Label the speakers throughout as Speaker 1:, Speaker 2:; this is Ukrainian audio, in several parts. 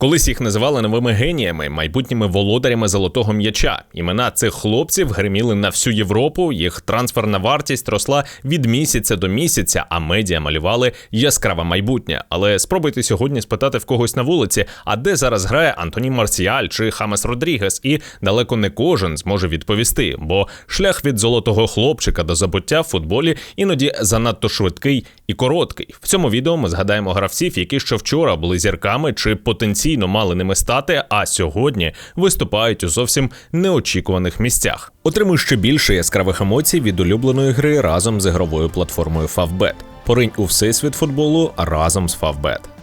Speaker 1: Колись їх називали новими геніями, майбутніми володарями золотого м'яча. Імена цих хлопців гриміли на всю Європу. Їх трансферна вартість росла від місяця до місяця, а медіа малювали яскраве майбутнє. Але спробуйте сьогодні спитати в когось на вулиці, а де зараз грає Антоні Марсіаль чи Хамес Родрігес, і далеко не кожен зможе відповісти, бо шлях від золотого хлопчика до забуття в футболі іноді занадто швидкий і короткий. В цьому відео ми згадаємо гравців, які ще вчора були зірками чи потенційно мали ними стати, а сьогодні виступають у зовсім неочікуваних місцях. Отримуй ще більше яскравих емоцій від улюбленої гри разом з ігровою платформою Favbet. Поринь у всесвіт футболу разом з Favbet.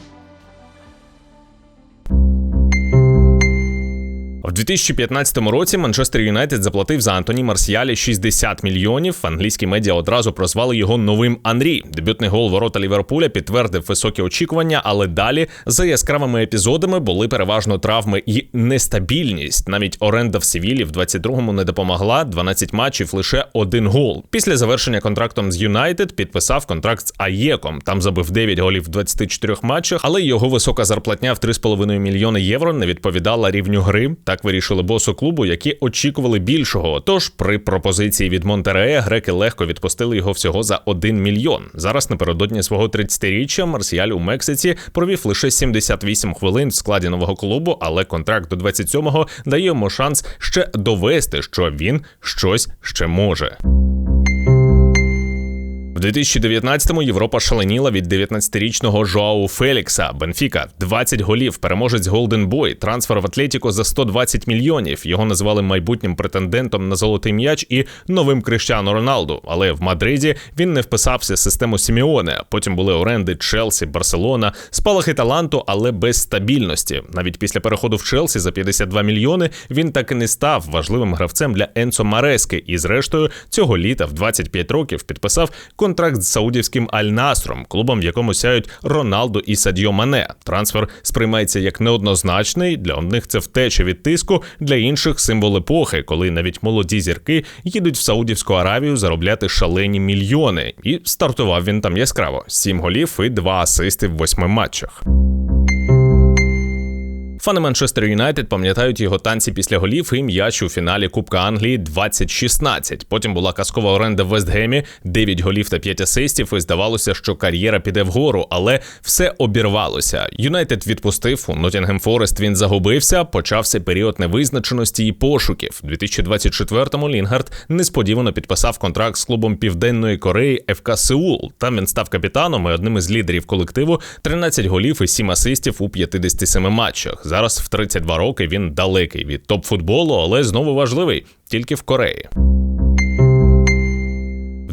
Speaker 1: В 2015 році Манчестер Юнайтед заплатив за Антоні Марсіалі 60 мільйонів. Англійські медіа одразу прозвали його новим Анрі. Дебютний гол ворота Ліверпуля підтвердив високі очікування, але далі за яскравими епізодами були переважно травми і нестабільність. Навіть оренда в Севілі в 22-му не допомогла. 12 матчів лише один гол. Після завершення контрактом з Юнайтед підписав контракт з Аєком. Там забив 9 голів в 24 матчах, але його висока зарплатня в 3,5 мільйони євро не відповідала рівню гри. Так вирішили босу клубу, які очікували більшого. Тож при пропозиції від Монтерея греки легко відпустили його всього за 1 мільйон. Зараз напередодні свого 30-річчя Марсіаль у Мексиці провів лише 78 хвилин в складі нового клубу, але контракт до 27-го дає йому шанс ще довести, що він щось ще може. В 2019-му Європа шаленіла від 19-річного Жоау Фелікса. Бенфіка 20 голів, переможець Голден Бой, трансфер в Атлетіко за 120 мільйонів. Його називали майбутнім претендентом на золотий м'яч і новим Криштіану Роналду. Але в Мадриді він не вписався в систему Сіміоне. Потім були оренди Челсі, Барселона, спалахи таланту, але без стабільності. Навіть після переходу в Челсі за 52 мільйони він так і не став важливим гравцем для Енцо Марески. І, зрештою, цього літа в 25 років підписав контракт з саудівським Аль-Насром, клубом, в якому сяють Роналду і Садьо Мане. Трансфер сприймається як неоднозначний. Для одних це втеча від тиску, для інших символ епохи, коли навіть молоді зірки їдуть в Саудівську Аравію заробляти шалені мільйони. І стартував він там яскраво: сім голів і два асисти в восьми матчах. Фани Манчестер Юнайтед пам'ятають його танці після голів і м'яч у фіналі Кубка Англії 2016. Потім була казкова оренда в Вестгемі, 9 голів та 5 асистів. І здавалося, що кар'єра піде вгору, але все обірвалося. Юнайтед відпустив у Нотінгем Форест. Він загубився. Почався період невизначеності і пошуків. У 2024-му Лінгард несподівано підписав контракт з клубом Південної Кореї ФК Сеул. Там він став капітаном і одним із лідерів колективу 13 голів і 7 асистів у 57 матчах. Зараз в 32 роки він далекий від топ-футболу, але знову важливий тільки в Кореї.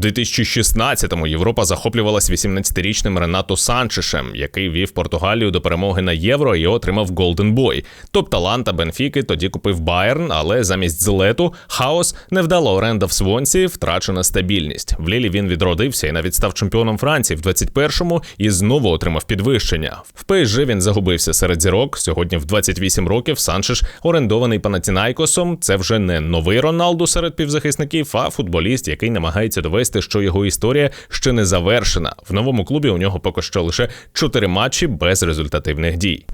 Speaker 1: В 2016-му Європа захоплювалась 18-річним Ренато Санчешем, який вів Португалію до перемоги на євро і отримав Голден Бой. Топ-таланта Бенфіки тоді купив Байерн, але замість злету хаос невдала оренда в Свонці, втрачена стабільність. В Лілі він відродився і навіть став чемпіоном Франції в 21-му і знову отримав підвищення. В ПСЖ він загубився серед зірок. Сьогодні в 28 років Санчеш орендований Панатінайкосом. Це вже не новий Роналду серед півзахисників, а футболіст, який намагається довести довести, що його історія ще не завершена. В новому клубі у нього поки що лише чотири матчі без результативних дій.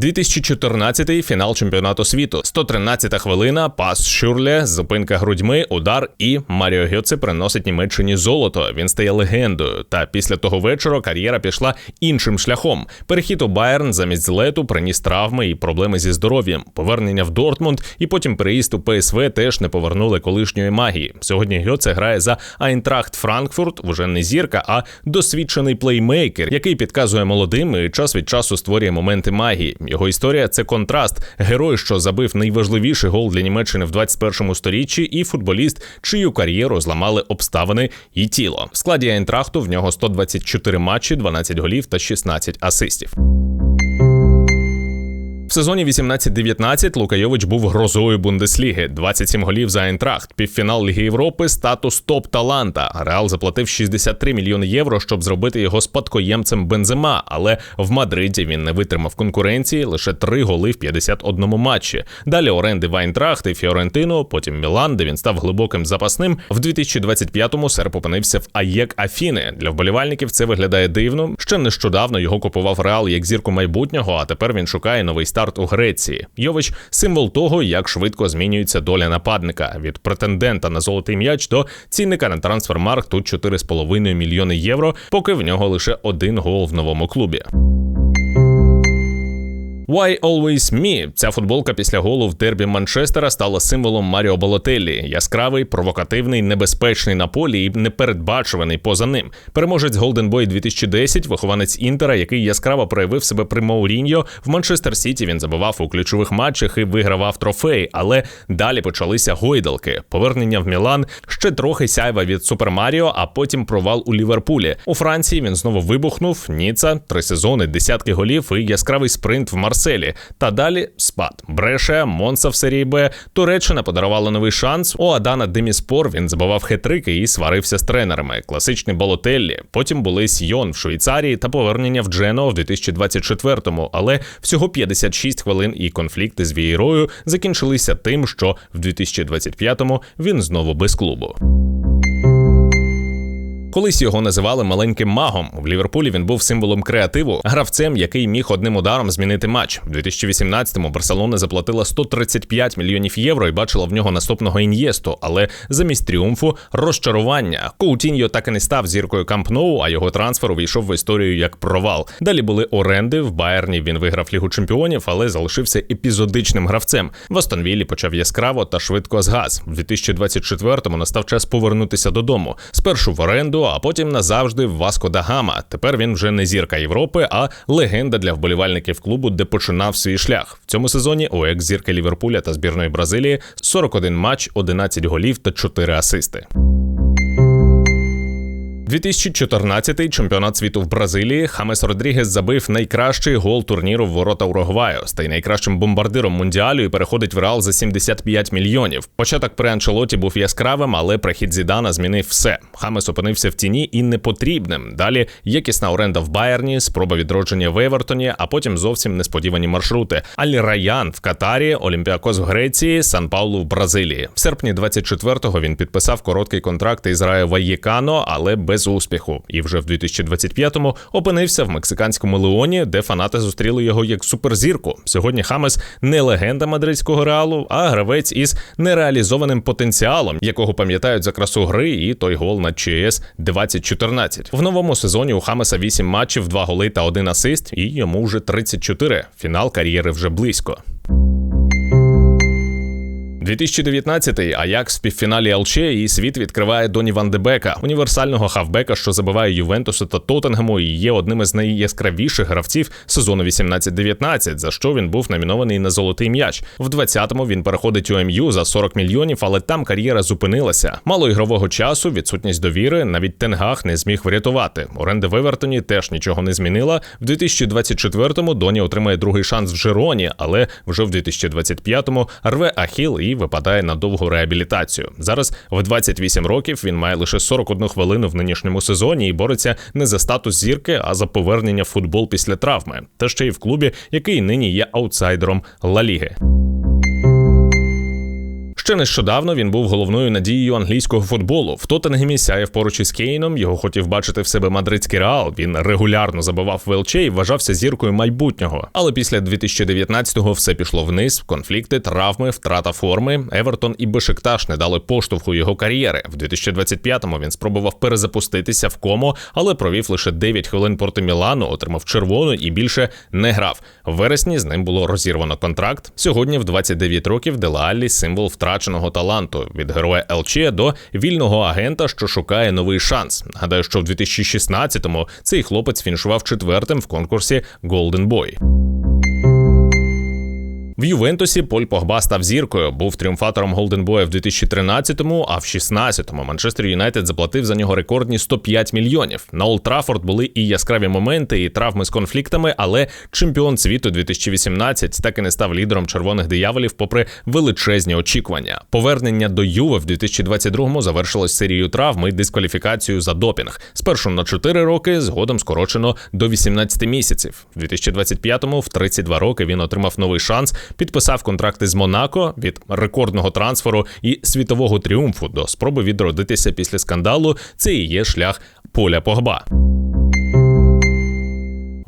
Speaker 1: 2014 фінал чемпіонату світу. 113-та хвилина, пас Шюрле, зупинка грудьми, удар і Маріо Гьоце приносить Німеччині золото. Він стає легендою. Та після того вечора кар'єра пішла іншим шляхом. Перехід у Байерн замість злету приніс травми і проблеми зі здоров'ям. Повернення в Дортмунд і потім переїзд у ПСВ теж не повернули колишньої магії. Сьогодні Гьоце грає за Айнтрахт Франкфурт, вже не зірка, а досвідчений плеймейкер, який підказує молодим і час від часу створює моменти магії. Його історія це контраст. Герой, що забив найважливіший гол для Німеччини в 21 сторіччі, і футболіст, чию кар'єру зламали обставини і тіло. В складі Айнтрахту в нього 124 матчі, 12 голів та 16 асистів. В сезоні 18-19 Лука Йович був грозою Бундесліги, 27 голів за Айнтрахт, півфінал Ліги Європи, статус топ-таланта. Реал заплатив 63 мільйони євро, щоб зробити його спадкоємцем Бензема. Але в Мадриді він не витримав конкуренції лише 3 голи в 51 матчі. Далі оренди в Айнтрахт і Фіорентино, потім Мілан, де він став глибоким запасним. В 2025-му серп опинився в АЄК Афіни. Для вболівальників це виглядає дивно. Ще нещодавно його купував Реал як зірку майбутнього, а тепер він шукає новий старт у Греції. Йович символ того, як швидко змінюється доля нападника від претендента на золотий м'яч до цінника на трансфермарк тут 4,5 мільйони євро, поки в нього лише один гол в новому клубі. Why Always Me? Ця футболка після голу в дербі Манчестера стала символом Маріо Болотеллі. Яскравий, провокативний, небезпечний на полі і непередбачуваний поза ним. Переможець Golden Boy 2010, вихованець Інтера, який яскраво проявив себе при Мауріньо. В Манчестер Сіті він забивав у ключових матчах і вигравав трофеї. Але далі почалися гойдалки. Повернення в Мілан, ще трохи сяйва від Супер Маріо, а потім провал у Ліверпулі. У Франції він знову вибухнув. Ніца, три сезони, десятки голів і яскравий спринт в Марс. Марселі. Та далі спад. Бреше, Монса в серії Б. Туреччина подарувала новий шанс. У Адана Деміспор він забивав хетрики і сварився з тренерами. Класичний Болотеллі. Потім були Сьйон в Швейцарії та повернення в Джено в 2024-му. Але всього 56 хвилин і конфлікти з Вієрою закінчилися тим, що в 2025-му він знову без клубу. Колись його називали маленьким магом. В Ліверпулі він був символом креативу, гравцем, який міг одним ударом змінити матч. У 2018-му Барселона заплатила 135 мільйонів євро і бачила в нього наступного ін'єсту, але замість тріумфу розчарування. Коутіньо так і не став зіркою Камп Ноу, а його трансфер увійшов в історію як провал. Далі були оренди в Байерні. Він виграв лігу чемпіонів, але залишився епізодичним гравцем. В Астонвілі почав яскраво та швидко згас. У 2024-му настав час повернутися додому. Спершу в оренду а потім назавжди Васко да Гама. Тепер він вже не зірка Європи, а легенда для вболівальників клубу, де починав свій шлях. В цьому сезоні у екс-зірки Ліверпуля та збірної Бразилії 41 матч, 11 голів та 4 асисти. 2014-й чемпіонат світу в Бразилії Хамес Родрігес забив найкращий гол турніру в ворота Уругваю, стає найкращим бомбардиром мундіалю і переходить в реал за 75 мільйонів. Початок при Анчелоті був яскравим, але прихід Зідана змінив все. Хамес опинився в тіні і непотрібним. Далі якісна оренда в Байерні, спроба відродження в Евертоні, а потім зовсім несподівані маршрути. Аль Раян в Катарі, Олімпіакос в Греції, Сан Паулу в Бразилії. В серпні 24-го він підписав короткий контракт із Раю Ваєкано, але без без успіху, і вже в 2025-му опинився в мексиканському Леоні, де фанати зустріли його як суперзірку. Сьогодні Хамес не легенда мадридського реалу, а гравець із нереалізованим потенціалом, якого пам'ятають за красу гри, і той гол на ЧС 2014. В новому сезоні у Хамеса 8 матчів, 2 голи та 1 асист, і йому вже 34. Фінал кар'єри вже близько. 2019-й Аякс в півфіналі ЛЧ і світ відкриває Доні Ван Дебека, універсального хавбека, що забиває Ювентусу та Тоттенгему і є одним із найяскравіших гравців сезону 18-19, за що він був номінований на золотий м'яч. В 20-му він переходить у МЮ за 40 мільйонів, але там кар'єра зупинилася. Мало ігрового часу, відсутність довіри, навіть Тенгах не зміг врятувати. Оренда в Евертоні теж нічого не змінила. В 2024-му Доні отримає другий шанс в Жероні, але вже в 2025-му рве Ахіл і випадає на довгу реабілітацію. Зараз в 28 років він має лише 41 хвилину в нинішньому сезоні і бореться не за статус зірки, а за повернення в футбол після травми, та ще й в клубі, який нині є аутсайдером Ла Ліги. Ще нещодавно він був головною надією англійського футболу. В Тоттенгемі сяяв поруч із Кейном. Його хотів бачити в себе мадридський реал. Він регулярно забивав ВЛЧ і вважався зіркою майбутнього. Але після 2019-го все пішло вниз. Конфлікти, травми, втрата форми. Евертон і Бешикташ не дали поштовху його кар'єри. В 2025-му він спробував перезапуститися в кому, але провів лише 9 хвилин проти Мілану, отримав червону і більше не грав. В вересні з ним було розірвано контракт. Сьогодні, в 29 років, Делааллі символ втрат втраченого таланту від героя ЛЧ до вільного агента, що шукає новий шанс. Гадаю, що в 2016-му цей хлопець фінішував четвертим в конкурсі Golden Boy. В Ювентусі Поль Погба став зіркою, був тріумфатором Голденбоя в 2013-му, а в 16-му Манчестер Юнайтед заплатив за нього рекордні 105 мільйонів. На Олд Траффорд були і яскраві моменти, і травми з конфліктами, але чемпіон світу 2018 так і не став лідером червоних дияволів, попри величезні очікування. Повернення до Юве в 2022-му завершилось серією травм і дискваліфікацією за допінг. Спершу на 4 роки, згодом скорочено до 18 місяців. В 2025-му в 32 роки він отримав новий шанс, підписав контракти з Монако від рекордного трансферу і світового тріумфу до спроби відродитися після скандалу. Це і є шлях поля Погба.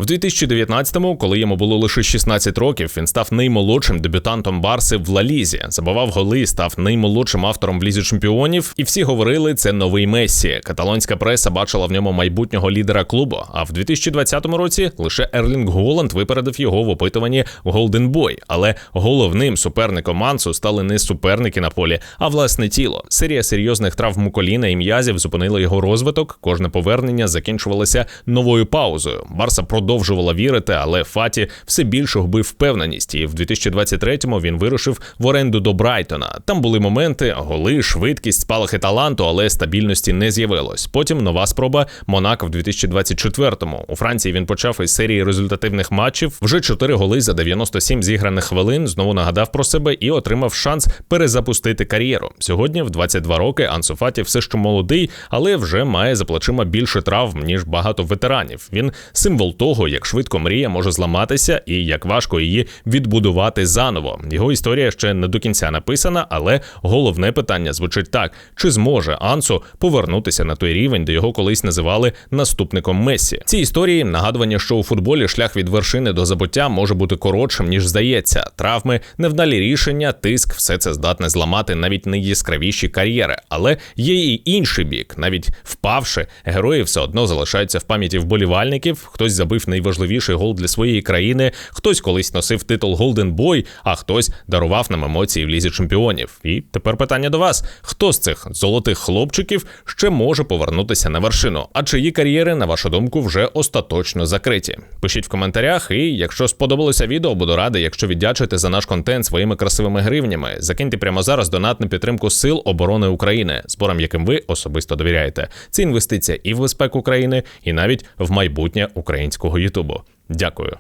Speaker 1: В 2019-му, коли йому було лише 16 років, він став наймолодшим дебютантом Барси в Лалізі, забивав голи, став наймолодшим автором в лізі чемпіонів, і всі говорили, це новий Мессі. Каталонська преса бачила в ньому майбутнього лідера клубу. А в 2020 році лише Ерлінг Голланд випередив його в опитуванні Голден Бой. Але головним суперником Мансу стали не суперники на полі, а власне тіло. Серія серйозних травм коліна і м'язів зупинила його розвиток. Кожне повернення закінчувалося новою паузою. Барса продовжувала вірити, але Фаті все більше губив впевненість. І в 2023-му він вирушив в оренду до Брайтона. Там були моменти, голи, швидкість, спалахи таланту, але стабільності не з'явилось. Потім нова спроба Монако в 2024-му. У Франції він почав із серії результативних матчів. Вже 4 голи за 97 зіграних хвилин. Знову нагадав про себе і отримав шанс перезапустити кар'єру. Сьогодні, в 22 роки, Ансу Фаті все ще молодий, але вже має за плечима більше травм ніж багато ветеранів. Він символ того, як швидко мрія може зламатися і як важко її відбудувати заново. Його історія ще не до кінця написана, але головне питання звучить так: чи зможе Ансу повернутися на той рівень, де його колись називали наступником Мессі? Ці історії нагадування, що у футболі шлях від вершини до забуття може бути коротшим ніж здається. Травми, невдалі рішення, тиск, все це здатне зламати навіть найяскравіші кар'єри. Але є і інший бік, навіть впавши, герої все одно залишаються в пам'яті вболівальників. Хтось забив найважливіший гол для своєї країни, хтось колись носив титул Golden Boy, а хтось дарував нам емоції в лізі чемпіонів. І тепер питання до вас: хто з цих золотих хлопчиків ще може повернутися на вершину? А чиї кар'єри, на вашу думку, вже остаточно закриті? Пишіть в коментарях, і якщо сподобалося відео, буду радий, якщо віддячите за наш контент своїми красивими гривнями. Закиньте прямо зараз донат на підтримку Сил оборони України, зборам яким ви особисто довіряєте. Це інвестиція і в безпеку країни, і навіть в майбутнє українського Ютубу. Дякую.